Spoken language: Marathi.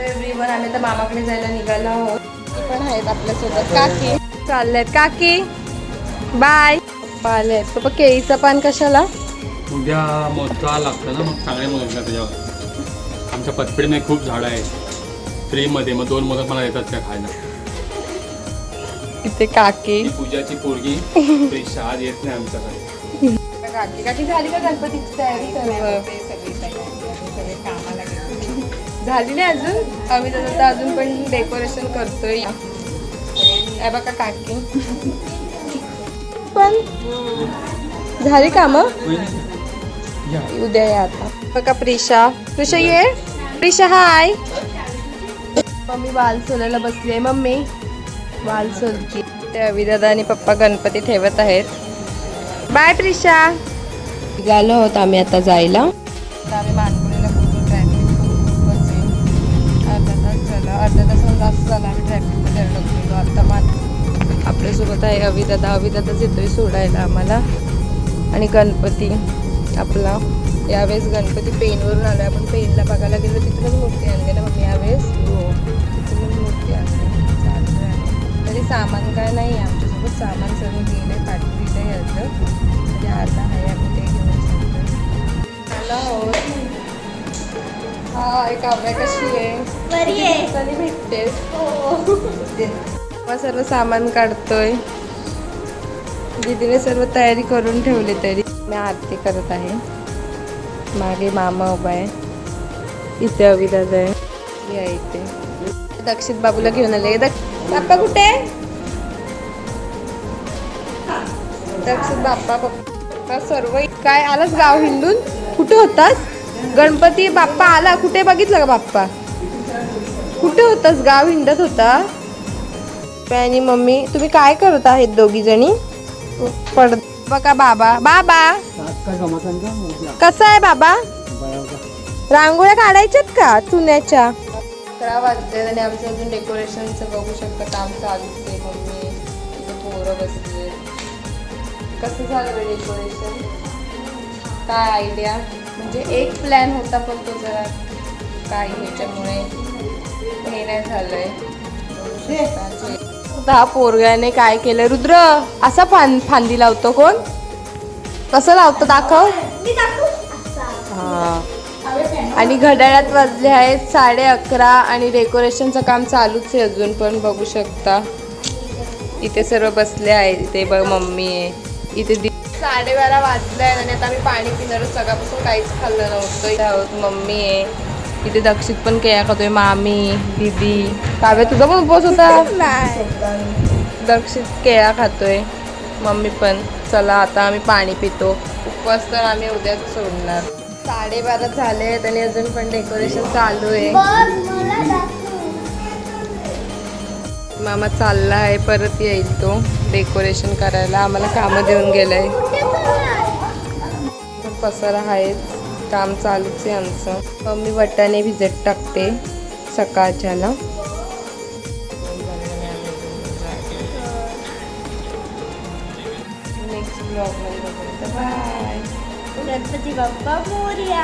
एव्हरीवन आम्ही आता मामाकडे जायला निघालो आहोत पण आहेत आपल्यासोबत. काकी. चाललेत. काकी. बाय आलेत. पप्पा केळीचं पान कशाला? उद्या मोजा लागतं ना मग चांगले लागतात त्याच्यावर. आमच्या पतपेढीमध्ये खूप झाडं आहेत. फ्रीमध्ये मग दोन मोदक मला येतात त्या खायला. इथे काकी. ही पूजाची पोरगी आज येत नाही आमच्याकडे. काकी. काकी झाली का गणपतीची तयारी? सर्व झाली नाही अजून. आम्ही तर अजून पण डेकोरेशन करतोय. बघा काकी. पण झाली का मग उद्या या आता. बघा प्रिशा. प्रिशा ये. प्रिशा हाय मम्मी बाल सोलायला बसली आहे मम्मी. बाल सोलची ते अविदादा आणि पप्पा गणपती ठेवत आहेत. बाय प्रिशा. निघालो आहोत आम्ही आता जायला. आम्ही मानकुलीला अर्धा तास जास्त झाला आम्ही ट्रॅफिकमध्ये अडकलेलो आता मान आपल्यासोबत आहे अविदादा अविदादाच येतोय सोडायला आम्हाला. आणि गणपती आपला. यावेळेस गणपती पेनवरून आलो आपण पेनला बघायला गेलो तिथूनच मूर्ती आणली ना मम्मी यावेळेस? हो. तिथूनच मूर्ती आणली. तरी सामान काय नाही आहे आमच्यासोबत. सामान सर्व गेलं आहे याचं कशी आहे? आहे. हो. मग सर्व सामान काढतोय. दीदीने सर्व तयारी करून ठेवली तरी. मी आरती करत आहे. मागे मामा उभा आहे. इथे अविदादा आहे. या इथे. दक्षित बाबूला घेऊन आले. दक्ष बाप्पा कुठे आहे? दक्षित बाप्पा पप्पा सर्व काय आलास गाव हिंडून कुठे होतास? गणपती बाप्पा आला. कुठे बघितलं का बाप्पा? कुठे होतास? गाव हिंडत होता. आणि मम्मी तुम्ही काय करत आहेत दोघी जणी? पड बघा बाबा. बाबा! कसं आहे बाबा? रांगोळ्या काढायच्यात का? चुन्याच्या? अकरा वाजले आणि आमचं अजून डेकोरेशनचं बघू शकता. काम चालूच आहे मम्मी. पोरं बसले कसं झालं डेकोरेशन काय आयडिया म्हणजे एक प्लॅन होता पण तो जरा काही ह्याच्यामुळे हे नाही झालंय. हा. पोरग्याने काय केलं? रुद्र असा फान फांदी लावतो कोण? कसं लावतो दाखव. मी दाखवू? असा हा आणि घड्याळात वाजले आहेत साडे अकरा आणि डेकोरेशनचं काम चालूच आहे अजून पण बघू शकता. इथे सर्व बसले आहेत इथे बघ मम्मी आहे इथे साडेबारा वाजले आहेत आणि आता आम्ही पाणी पिणार सकाळपासून काहीच खाल्लं नव्हतं. इथे आहोत मम्मी आहे. इथे दक्षित पण केया खातोय मामी दीदी. काव्या तुझा पण उपवास होता? दक्षित केळा खातोय मम्मी पण. चला आता आम्ही पाणी पितो. उपवास तर आम्ही उद्याच सोडणार. साडेबारा झाले आहेत आणि अजून पण डेकोरेशन चालू आहे. मामा चालला आहे परत येईल तो. डेकोरेशन करायला. आम्हाला कामं देऊन गेलंय. आहे बघ आहेच. काम चालूच आहे आमचं. मम्मी वटाने भिजत टाकते सकाळच्याला. नेक्स्ट ब्लॉगमध्ये बाय गणपती बाप्पा मोरया.